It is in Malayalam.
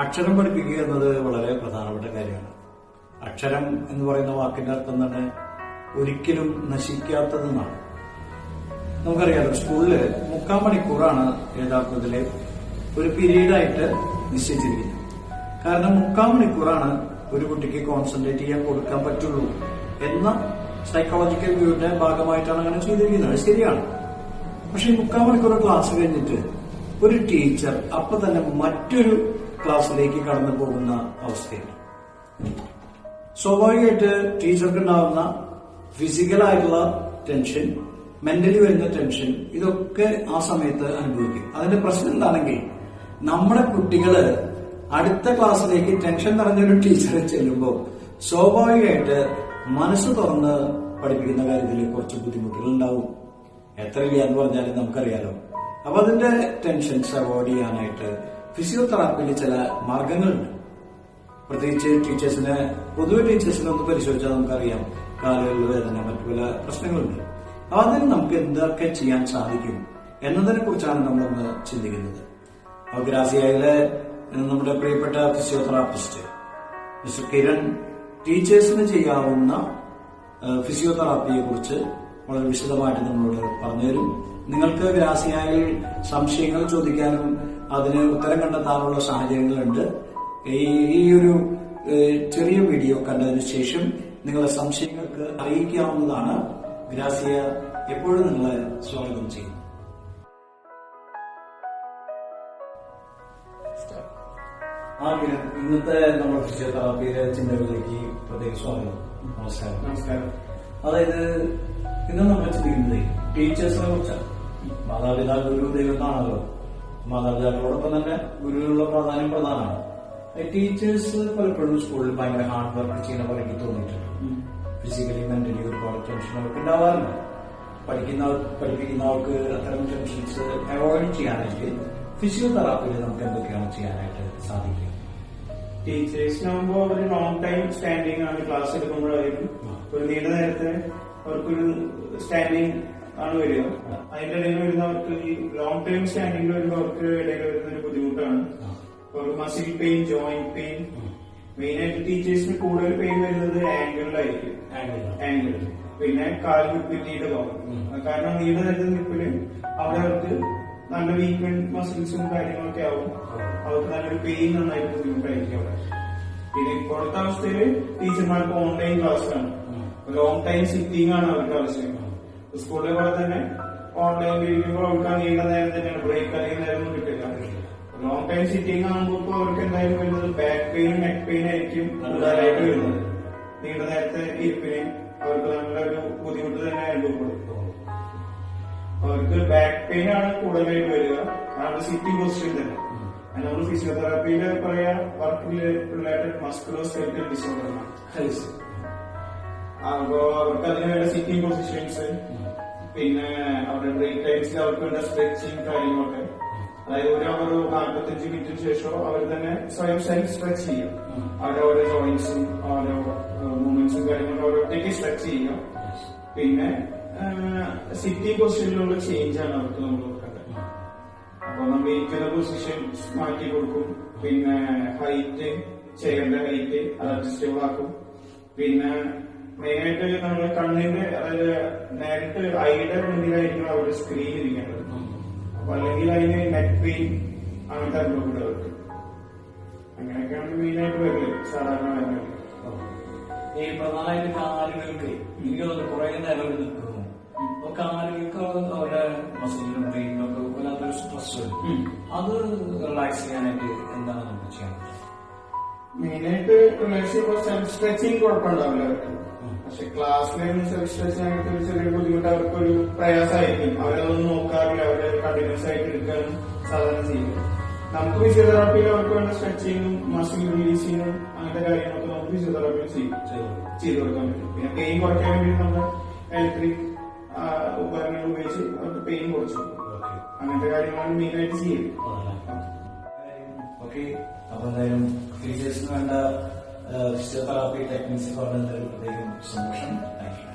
അക്ഷരം പഠിപ്പിക്കുക എന്നത് വളരെ പ്രധാനപ്പെട്ട കാര്യമാണ്. അക്ഷരം എന്ന് പറയുന്ന വാക്കിന്റെ അർത്ഥം തന്നെ ഒരിക്കലും നശിക്കാത്തതെന്നാണ് നമുക്കറിയാലോ സ്കൂളിൽ മുക്കാൽ മണിക്കൂറാണ് യഥാർത്ഥത്തിൽ ഒരു പീരീഡായിട്ട് നിശ്ചയിച്ചിരിക്കുന്നത്. കാരണം മുക്കാൽ മണിക്കൂറാണ് ഒരു കുട്ടിക്ക് കോൺസെൻട്രേറ്റ് ചെയ്യാൻ കൊടുക്കാൻ പറ്റുള്ളൂ എന്ന സൈക്കോളജിക്കൽ വ്യൂവിന്റെ ഭാഗമായിട്ടാണ് അങ്ങനെ ചെയ്തിരിക്കുന്നത്. ശരിയാണ്. പക്ഷെ ഈ മുക്കാൽ മണിക്കൂർ ക്ലാസ് കഴിഞ്ഞിട്ട് ഒരു ടീച്ചർ അപ്പൊ തന്നെ മറ്റൊരു ക്ലാസ്സിലേക്ക് കടന്നു പോകുന്ന അവസ്ഥയാണ്. സ്വാഭാവികമായിട്ട് ടീച്ചർക്ക് ഉണ്ടാകുന്ന ഫിസിക്കലായിട്ടുള്ള ടെൻഷൻ മെന്റലി വരുന്ന ടെൻഷൻ ഇതൊക്കെ ആ സമയത്ത് അനുഭവിക്കും. അതിന്റെ പ്രശ്നം എന്താണെങ്കിൽ നമ്മുടെ കുട്ടികൾ അടുത്ത ക്ലാസ്സിലേക്ക് ടെൻഷൻ നിറഞ്ഞൊരു ടീച്ചറെ ചെല്ലുമ്പോൾ സ്വാഭാവികമായിട്ട് മനസ്സ് തുറന്ന് പഠിപ്പിക്കുന്ന കാര്യത്തിൽ കുറച്ച് ബുദ്ധിമുട്ടുകൾ ഉണ്ടാവും എത്ര ഇല്ല എന്ന് പറഞ്ഞാലും നമുക്കറിയാലോ. അപ്പൊ അതിന്റെ ടെൻഷൻസ് അവോയ്ഡ് ചെയ്യാനായിട്ട് ഫിസിയോതെറാപ്പിയിൽ ചില മാർഗങ്ങളുണ്ട്. പ്രത്യേകിച്ച് ടീച്ചേഴ്സിന് പൊതുവെ ടീച്ചേഴ്സിനെ ഒന്ന് പരിശോധിച്ചാൽ നമുക്കറിയാം കാലുകളിൽ വേദന മറ്റു പല പ്രശ്നങ്ങളുണ്ട്. അതിന് നമുക്ക് എന്തൊക്കെ ചെയ്യാൻ സാധിക്കും എന്നതിനെ കുറിച്ചാണ് നമ്മളൊന്ന് ചിന്തിക്കുന്നത്. അപ്പൊ ഗ്രാസിയയിലെ നമ്മുടെ പ്രിയപ്പെട്ട ഫിസിയോതെറാപ്പിസ്റ്റ് മിസ്റ്റർ കിരൺ ടീച്ചേഴ്സിന് ചെയ്യാവുന്ന ഫിസിയോതെറാപ്പിയെ കുറിച്ച് വളരെ വിശദമായിട്ട് നമ്മളോട് പറഞ്ഞുതരും. നിങ്ങൾക്ക് ഗ്രാസിയായിൽ സംശയങ്ങൾ ചോദിക്കാനും അതിന് ഉത്തരം കണ്ടെത്താനുള്ള സാഹചര്യങ്ങളുണ്ട്. ഈ ഒരു ചെറിയ വീഡിയോ കണ്ടതിന് ശേഷം നിങ്ങളുടെ സംശയങ്ങൾക്ക് അറിയിക്കാവുന്നതാണ്. ഗ്രാസിയ എപ്പോഴും നിങ്ങളെ സ്വാഗതം ചെയ്യും ആ കിരൺ, ഇന്നത്തെ നമ്മുടെ ഫിസിയോതെറാപ്പിയിലെ ചിന്തകളിലേക്ക് പ്രത്യേക സ്വാഗതം. നമസ്കാരം. നമസ്കാരം. അതായത് ഇന്ന് നമ്മൾ ചിന്തിക്കുന്നത് ടീച്ചേഴ്സിനെ കുറിച്ചാണ്. മാതാപിതാക്കൾ ഗുരു ദൈവത്താണല്ലോ മാതാപിതാക്കളോടൊപ്പം തന്നെ ഗുരുവിനുള്ള പ്രാധാന്യം പ്രധാനമാണ്. ടീച്ചേഴ്സ് പലപ്പോഴും സ്കൂളിൽ ഭയങ്കര ഹാർഡ് വർക്ക് ചെയ്യുന്ന പോലെ എനിക്ക് തോന്നിയിട്ടുണ്ട് ഫിസിക്കലി മെന്റലി ഒരുപാട് ടെൻഷൻ അവർക്ക് ഉണ്ടാവാറുണ്ട്. പഠിക്കുന്ന പഠിപ്പിക്കുന്നവർക്ക് അത്തരം ടെൻഷൻസ് അവോയ്ഡ് ചെയ്യാനായിട്ട് ഫിസിയോതെറാപ്പിയിൽ നമുക്ക് എന്തൊക്കെയാണ് ചെയ്യാനായിട്ട് സാധിക്കുക? ടീച്ചേഴ്സിനാകുമ്പോൾ അവർ ലോങ് ടൈം സ്റ്റാൻഡിങ് ആണ് ക്ലാസ് എടുക്കുമ്പോഴായാലും ഒരു നീണ്ട നേരത്തെ അവർക്കൊരു സ്റ്റാൻഡിങ് ആണ് വരിക. അതിന്റെ ഇടയിൽ വരുന്നവർക്ക് ഈ ലോങ് ടൈം സ്റ്റാൻഡിംഗ് വരുന്നവർക്ക് ഇടയിൽ വരുന്ന ഒരു ബുദ്ധിമുട്ടാണ്. Muscle pain joint pain main ആയിട്ട് ടീച്ചേഴ്സിന് കൂടുതൽ പെയിൻ വരുന്നത് ആംഗിളിലായിരിക്കും ആംഗിൾ പിന്നെ കാൽ നീട് പോകും കാരണം നീണ്ട നേരത്തെ നിൽപ്പിൽ അവിടെ അവർക്ക് നല്ല വീക്ക്മെന്റ് മസിൽസും കാര്യങ്ങളൊക്കെ ആവും. അവർക്ക് നല്ലൊരു പെയിൻ നന്നായിട്ട് ബുദ്ധിമുട്ടായിരിക്കും അവിടെ. പിന്നെ ഇപ്പോഴത്തെ അവസ്ഥയിൽ ടീച്ചർമാർക്ക് ഓൺലൈൻ ക്ലാസ്സാണ് ലോങ് ടൈം സിറ്റിംഗ് ആണ് അവർക്ക് ആവശ്യം. സ്കൂളിലെ പോലെ തന്നെ ഓൺലൈൻ ഇരിക്കുമ്പോൾ അവർക്ക് നീണ്ട നേരം തന്നെയാണ്. ബ്രേക്ക് അല്ലെങ്കിൽ നേരം ഒന്നും കിട്ടില്ല. ലോങ് ടൈം സിറ്റിംഗ് ആകുമ്പോൾ ഇപ്പൊ അവർക്ക് എന്തായാലും വരുന്നത് ബാക്ക് പെയിനും നെക്ക് പെയിനും ആയിരിക്കും കൂടുതലായിട്ട് വരുന്നത്. നീണ്ട നേരത്തെ ഇരിപ്പിന് അവർക്ക് നല്ലൊരു ബുദ്ധിമുട്ട് തന്നെ അനുഭവപ്പെടും. അവർക്ക് ബാക്ക് പെയിൻ ആണ് കൂടുതലായിട്ട് വരിക. അതാണ് സിറ്റിംഗ് പൊസിഷൻ തന്നെ. അതിനോട് നമ്മൾ ഫിസിയോതെറാപ്പിയിൽ പറയാ work related musculoskeletal disorder ആണ്. അപ്പോ അവർക്ക് അതിന് വേണ്ട സിറ്റിംഗ് പൊസിഷൻസ് പിന്നെ അവരുടെ ബ്രേക്ക് ടൈംസിൽ അവർക്ക് വേണ്ട സ്ട്രെച്ചിങ് കാര്യങ്ങളൊക്കെ. അതായത് ഒരു അവർ നാൽപ്പത്തഞ്ച് മിനിറ്റിന് ശേഷം അവർ തന്നെ സ്വയം സെൽഫ് സ്ട്രെച്ച് ചെയ്യും. അവരുടെ ഓരോ ജോയിന്റ്സും ഓരോ മൂവ്മെന്റ്സും കാര്യങ്ങളും ഓരോരുത്തേക്ക് സ്ട്രെച്ച് ചെയ്യും പിന്നെ സിറ്റിംഗ് പൊസിഷനിലുള്ള ചേഞ്ച് ആണ് അവർക്ക് നമ്മൾ കൊടുക്കേണ്ടത് അപ്പൊ നമ്മൾ ഇരിക്കുന്ന പൊസിഷൻ മാറ്റി കൊടുക്കും. പിന്നെ ഹൈറ്റ് ചെയറിന്റെ ഹൈറ്റ് അത് അഡ്ജസ്റ്റബിൾ ആക്കും. പിന്നെ മെയിനായിട്ട് നമ്മുടെ കണ്ണിന്റെ അതായത് നേരിട്ട് ഐയുടെ മുന്നിലായിരിക്കും അവരുടെ സ്ക്രീൻ ഇരിക്കേണ്ടത്. അപ്പൊ അല്ലെങ്കിൽ അതിന് നെക്ക് പെയിൻ അങ്ങനത്തെ അനുഭവപ്പെടുക അങ്ങനെയൊക്കെയാണ് മെയിനായിട്ട് വരുന്നത് സാധാരണ വരുന്നത്. ഈ പ്രധാനമായിട്ട് കാലുകൾക്ക് എനിക്ക് തോന്നുന്നു കുറെ നേരം നിൽക്കുന്നു. അപ്പൊ കാലുകൾക്ക് അവരുടെ മസിലും ബ്രെയിനും ഒക്കെ വല്ലാത്തൊരു സ്ട്രെസ് അത് റിലാക്സ് ചെയ്യാനായിട്ട് എന്താണ് നമുക്ക് ചെയ്യാൻ മെയിനായിട്ട് സെൽഫ് സ്ട്രെച്ചിങ് കുഴപ്പമുണ്ടാവില്ല പക്ഷെ സ്ട്രെച്ച് അങ്ങനത്തെ ഒരു ചെറിയ ബുദ്ധിമുട്ട് അവർക്ക് ഒരു പ്രയാസമായിരിക്കും. അവരതൊന്നും നോക്കാറില്ല. അവരെ കണ്ടിന്യൂസ് ആയിട്ട് എടുക്കാനും സാധാരണ ചെയ്യും. നമുക്ക് ഫിസിയോതെറാപ്പിയിൽ അവർക്ക് വേണ്ട സ്ട്രെച്ചിങ്ങും മസിൽ റിലീസിങ്ങും അങ്ങനത്തെ കാര്യങ്ങളൊക്കെ നമുക്ക് ഫിസിയോതെറാപ്പിയിൽ ചെയ്യും. ചെയ്തു കൊടുക്കാൻ പറ്റും. പിന്നെ പെയിൻ കുറയ്ക്കാൻ വേണ്ടി നമ്മുടെ ഇലക്ട്രിക് ഉപകരണങ്ങൾ ഉപയോഗിച്ച് അവർക്ക് പെയിൻ കുറച്ചു. അങ്ങനത്തെ കാര്യങ്ങളാണ് മെയിൻ ആയിട്ട് ചെയ്യുന്നത് ഓക്കെ. അപ്പൊ എന്തായാലും ഫീച്ചേഴ്സിന് വേണ്ട ഫിസിയോതെറാപ്പി ടെക്നിക്സ് പറഞ്ഞതിൽ പ്രത്യേകം സന്തോഷം താങ്ക് യു